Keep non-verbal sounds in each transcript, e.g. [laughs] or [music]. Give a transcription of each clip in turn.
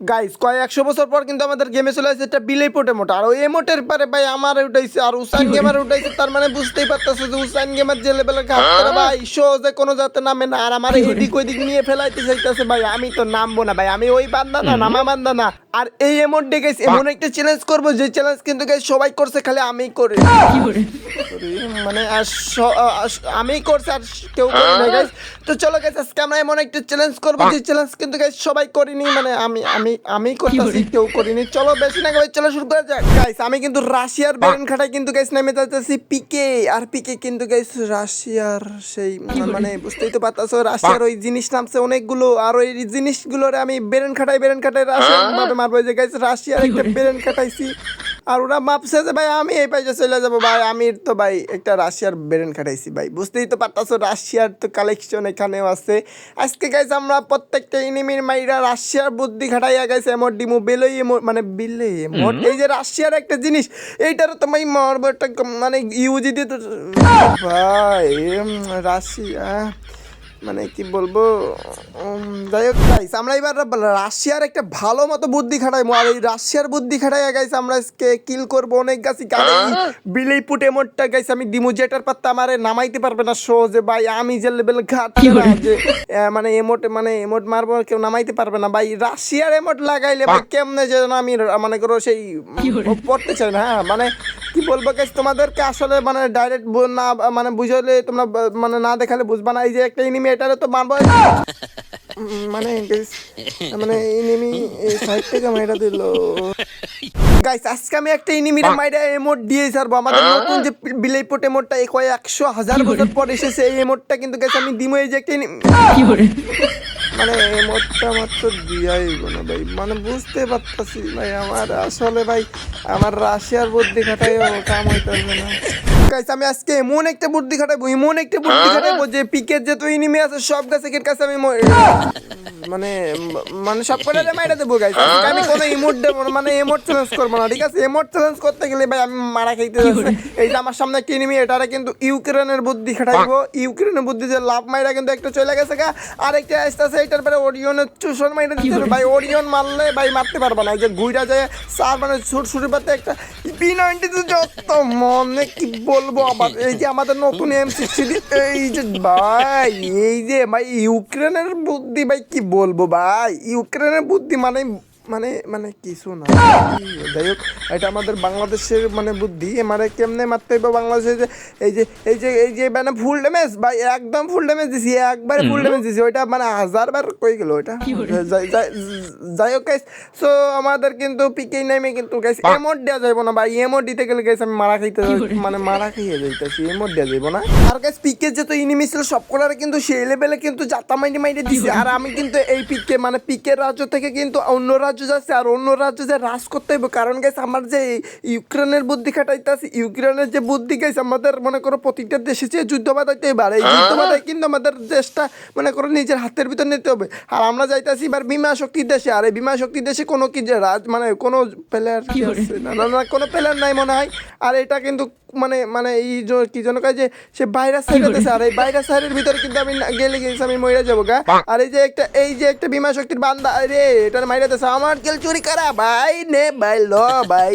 Guys কয় একশো বছর পর কিন্তু আমাদের গেমে চলে আসছে একটা বিলেই পোটে মোটা। আর ওই মোটের পরে ভাই আমার উঠাইছে আর উসাইন গেমার উঠাইছে তার মানে বুঝতেই পারতেছে যে উসাইন গেমার যে লেভেলের ঘাটতে ভাই যে কোনো যাতে নামে না। আর আমার এদিক ওইদিক নিয়ে ফেলাইতে চাইতেছে ভাই আমি তো নামবো না ভাই আমি ওই বান্দা না নামা বান্দা না। আর এই ডে গাইস এমন একটা চ্যালেঞ্জ করব যে চ্যালেঞ্জ কিন্তু গাইস সবাই করছে খালি আমি করি। [laughs] করি, মানে আর আমি করছি আর কেউ করে না গাইস তো চলো গাইস আজকে আমরা এমন একটা চ্যালেঞ্জ করব যে চ্যালেঞ্জ কিন্তু গাইস সবাই করিনি মানে আমি আমি আমি করতেছি কেউ করিনি। চলো বেশি না গাইস চলো শুরু করা যাক। গাইস আমি কিন্তু রাশিয়ার বেরেন খাটায় কিন্তু গাইস নেমে যাচ্ছি পিকে আর পিকে কিন্তু গাইস রাশিয়ার সেই মানে বুঝতেই তো পারতাছো রাশিয়ার ওই জিনিস নামছে অনেকগুলো আর ওই জিনিসগুলোর আমি বেরেন খাটাই বেরেন খাটাই রাশিয়ার মারবো যে গাইস রাশিয়ার একটা বেরেন খাটাইছি। আর ওরা মাপছে যে ভাই আমি এই পাইজে চলে যাব ভাই আমি তো ভাই একটা রাশিয়ার বেরেন খাটাইছি ভাই। বুঝতেই তো পারতাছো রাশিয়ার তো কালেকশন এখানেও আছে। আজকে গাইছে আমরা প্রত্যেকটা ইনিমির মাইরা রাশিয়ার বুদ্ধি খাটাইয়া গেছে এমন ডিমো বেলই মানে বিলে এমন। এই যে রাশিয়ার একটা জিনিস এইটারও তো ভাই মারবো একটা মানে ইউজি দিয়ে তো ভাই রাশিয়া। মানে কি বলব যাই হোক গাইস আমরা এবার রাশিয়ার একটা ভালো মতো বুদ্ধি খাটাইবো আর এই রাশিয়ার বুদ্ধি খাটাইয়া গাইস আমরা আজকে কিল করব অনেক গাছি গাড়ি বিলেই পুটে মোটটা গাইস আমি দিমু যেটার পাত্তা আমারে নামাইতে পারবে না সহজে। ভাই আমি যে লেভেল ঘাট যে মানে এমোট মানে এমোট মারবো কেউ নামাইতে পারবে না। ভাই রাশিয়ার এমোট লাগাইলে ভাই কেমনে যেন আমি মানে করো সেই পড়তে চাই না হ্যাঁ মানে কি বলব গাইস তোমাদেরকে আসলে মানে ডাইরেক্ট না মানে বুঝালে তোমরা মানে না দেখালে বুঝবা না। এই যে একটা এনিমি এটারে তো মারবো। [laughs] মানে মানে এনিমি এই সাইড থেকে মাইরা দিল। গাইস আজকে আমি একটা এনিমির মাইরা এমোট দিয়ে ছাড়বো। আমাদের নতুন যে বিলেই পোট এমোটটা এই কয় একশো হাজার বছর পর এসেছে এই এমোটটা কিন্তু গাইস আমি দিমো এই যে একটা enemy- মানে এমতটা মাত্র দিয়াই না ভাই। মানে বুঝতে পারতাছি ভাই, আমার আসলে ভাই, আমার রাশিয়ার বুদ্ধি খাটাই কাম হইতে না। গাইস আমি আজকে এমন একটা বুদ্ধি খাটাইবো এমন একটা বুদ্ধি খাটাইবো যে পিকের যত ইনিমি আছে সব গাছের কাছে আমি মানে মানে সব করে মাইরা দেবো গাইস। আমি কোনো ইমোট দেবো না মানে এমোট চ্যালেঞ্জ করব না ঠিক আছে? এমোট চ্যালেঞ্জ করতে গেলে ভাই আমি মারা খাইতে যাচ্ছে। এই যে আমার সামনে একটা ইনিমি এটারে কিন্তু ইউক্রেনের বুদ্ধি খাটাইবো। ইউক্রেনের বুদ্ধি যে লাভ মাইরা কিন্তু একটা চলে গেছে গা। আর একটা আসতেছে এটার পরে ওরিয়নের চুষণ মাইরা দিতে ভাই ওরিয়ন মারলে ভাই মারতে পারবে না। এই যে ঘুইরা যায় সার মানে ছুট ছুটি পাতে একটা বি নাইনটিতে যত মনে কি বলব [laughs] আবার এই যে আমাদের নতুন এমসি ছিল এই যে ভাই এই যে ভাই ইউক্রেনের বুদ্ধি ভাই কি বলব ভাই? ইউক্রেনের বুদ্ধি মানে মানে মানে কিছু না। যাই হোক এটা আমাদের বাংলাদেশের মানে বুদ্ধি। মানে কেমনে মারতে হবে বাংলাদেশে? যে এই যে এই যে এই যে মানে ফুল ড্যামেজ ভাই একদম ফুল ড্যামেজ দিছি একবারে ফুল ড্যামেজ দিছি। ওইটা মানে হাজার বার কই গেল ওইটা? যাই হোক গাইস সো আমাদের কিন্তু পিকে নেমে কিন্তু গাইস এমোট দেওয়া যাইব না ভাই। এমোট দিতে গেলে গাইস আমি মারা খাইতে মানে মারা খাইয়ে যাইতেছি এমোট দেওয়া যাইব না। আর গাইস পিকে যে তো ইনিমি ছিল সব করার কিন্তু সেই লেভেলে কিন্তু জাতা মাইনে মাইনে দিছে। আর আমি কিন্তু এই পিকে মানে পিকের রাজ্য থেকে কিন্তু অন্য রাজ্য যাচ্ছে আর অন্য রাজ্য যে রাজ করতে হইব। কারণ গাইস আমার যে ইউক্রেনের বুদ্ধি খাটাইতেছে ইউক্রেনের যে বুদ্ধি গাইস আমাদের মনে করো প্রতিটা দেশে যে যুদ্ধ বাধাইতে হবে আর এই যুদ্ধ বাধাই কিন্তু আমাদের দেশটা মনে করো নিজের হাতের ভিতর নিতে হবে। আর আমরা যাইতেছি এবার বিমা শক্তির দেশে আর এই বিমা শক্তির দেশে কোনো কি যে রাজ মানে কোনো প্লেয়ার না না না কোনো প্লেয়ার নাই মনে হয়। আর এটা কিন্তু মানে মানে এই কি যেন কয় যে সে ভাইরাস সাইডেছে আর এই ভাইরাস সাইডের ভিতরে কিন্তু আমি গেলে গেছি আমি মরে যাব গা। আর এই যে একটা এই যে একটা বিমা শক্তির বান্দা রে এটার মাইরা দেছে আমার কেল চুরি করা ভাই নে ভাই ল ভাই।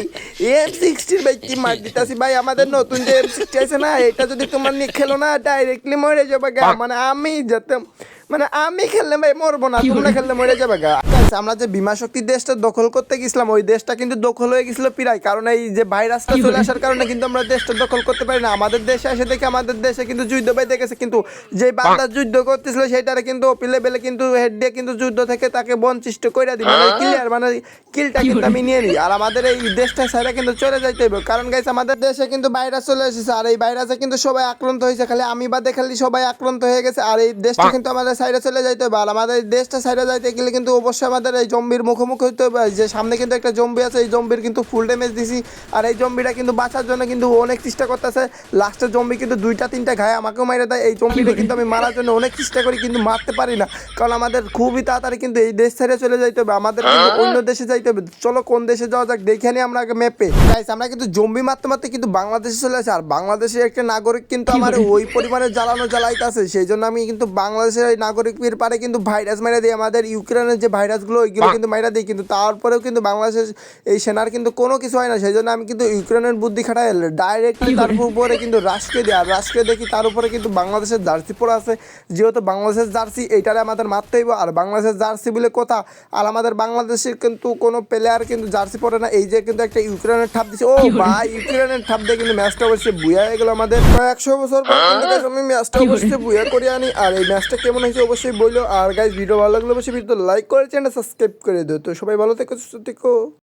এম সিক্সটির ভাই কি মার দিতাছি ভাই আমাদের নতুন যে এম সিক্সটি আছে না এটা যদি তোমার নিয়ে খেলো না ডাইরেক্টলি মরে যাবে গা। মানে আমি যাতে মানে আমি খেললে ভাই মরবো না তোমরা খেললে মরে যাবে গা। Guys, আমরা যে বিমা শক্তির দেশটা দখল করতে গেছিলাম ওই দেশটা কিন্তু দখল হয়ে গেছিল প্রায়। কারণ এই যে ভাইরাসটা চলে আসার কারণে কিন্তু আমরা দেশটা দখল করতে পারি না। আমাদের দেশে এসে দেখে আমাদের দেশে কিন্তু যুদ্ধ বাইতে গেছে। কিন্তু যে বান্দা যুদ্ধ করতেছিল সেটারে কিন্তু ওপি লেভেলে কিন্তু হেড দিয়ে কিন্তু যুদ্ধ থেকে তাকে বঞ্চিষ্ট করে দিই মানে ক্লিয়ার মানে কিলটা কিন্তু আমি নিয়ে নিই। আর আমাদের এই দেশটা সাইডে কিন্তু চলে যাইতে হবে কারণ গাইছে আমাদের দেশে কিন্তু ভাইরাস চলে এসেছে। আর এই ভাইরাসে কিন্তু সবাই আক্রান্ত হয়েছে। খালি আমি বাদে খালি সবাই আক্রান্ত হয়ে গেছে। আর এই দেশটা কিন্তু আমাদের সাইডে চলে যাইতে হবে আর আমাদের দেশটা সাইডে যাইতে গেলে কিন্তু অবশ্যই আমাদের এই জম্বির মুখোমুখি হতে হবে। যে সামনে কিন্তু একটা জম্বি আছে এই জম্বির কিন্তু ফুল ড্যামেজ দিছি। আর এই জম্বিটা কিন্তু বাঁচার জন্য কিন্তু অনেক চেষ্টা করতেছে। লাস্টের জম্বি কিন্তু দুইটা তিনটা ঘায়ে আমাকেও মাইরে দেয়। এই জম্বিটা কিন্তু আমি মারার জন্য অনেক চেষ্টা করি কিন্তু মারতে পারি না। কারণ আমাদের খুবই তাড়াতাড়ি কিন্তু এই দেশ ছেড়ে চলে যাইতে হবে। আমাদের কিন্তু অন্য দেশে যাইতে হবে। চলো কোন দেশে যাওয়া যাক দেখে নিই আমরা আগে ম্যাপে গাইস আমরা কিন্তু জম্বি মারতে মারতে কিন্তু বাংলাদেশে চলে আসে। আর বাংলাদেশের একটা নাগরিক কিন্তু আমার ওই পরিমাণে জ্বালানো জ্বালাইতে আছে সেই জন্য আমি কিন্তু বাংলাদেশের এই নাগরিকের পারে কিন্তু ভাইরাস মেরে দিই। আমাদের ইউক্রেনের যে ভাইরাস ম্যাচগুলো ওইগুলো কিন্তু মাইরা দিই কিন্তু তারপরেও কিন্তু বাংলাদেশের এই সেনার কিন্তু কোনো কিছু হয় না সেই জন্য আমি কিন্তু ইউক্রেনের বুদ্ধি খাটাই ডাইরেক্টলি তার উপরে কিন্তু রাশকে দিই আর রাশকে দেখি তার উপরে কিন্তু বাংলাদেশের জার্সি পরা আছে যেহেতু বাংলাদেশের জার্সি এইটারে আমাদের মারতে হইব আর বাংলাদেশের জার্সি বলে কথা আর আমাদের বাংলাদেশের কিন্তু কোনো প্লেয়ার কিন্তু জার্সি পরে না এই যে কিন্তু একটা ইউক্রেনের ঠাপ দিছে ও ভাই ইউক্রেনের ঠাপ দিয়ে কিন্তু ম্যাচটা অবশ্যই বুয়া হয়ে গেল আমাদের। প্রায় একশো বছর পর কিন্তু আমি ম্যাচটা অবশ্যই বুয়া করে আনি আর এই ম্যাচটা কেমন হয়েছে অবশ্যই বলল আর গাইজ ভিডিও ভালো লাগলে অবশ্যই ভিডিও লাইক করে চ্যানেল সাবস্ক্রাইব করে দিও। তো সবাই ভালো থেকো সুস্থ থেকো।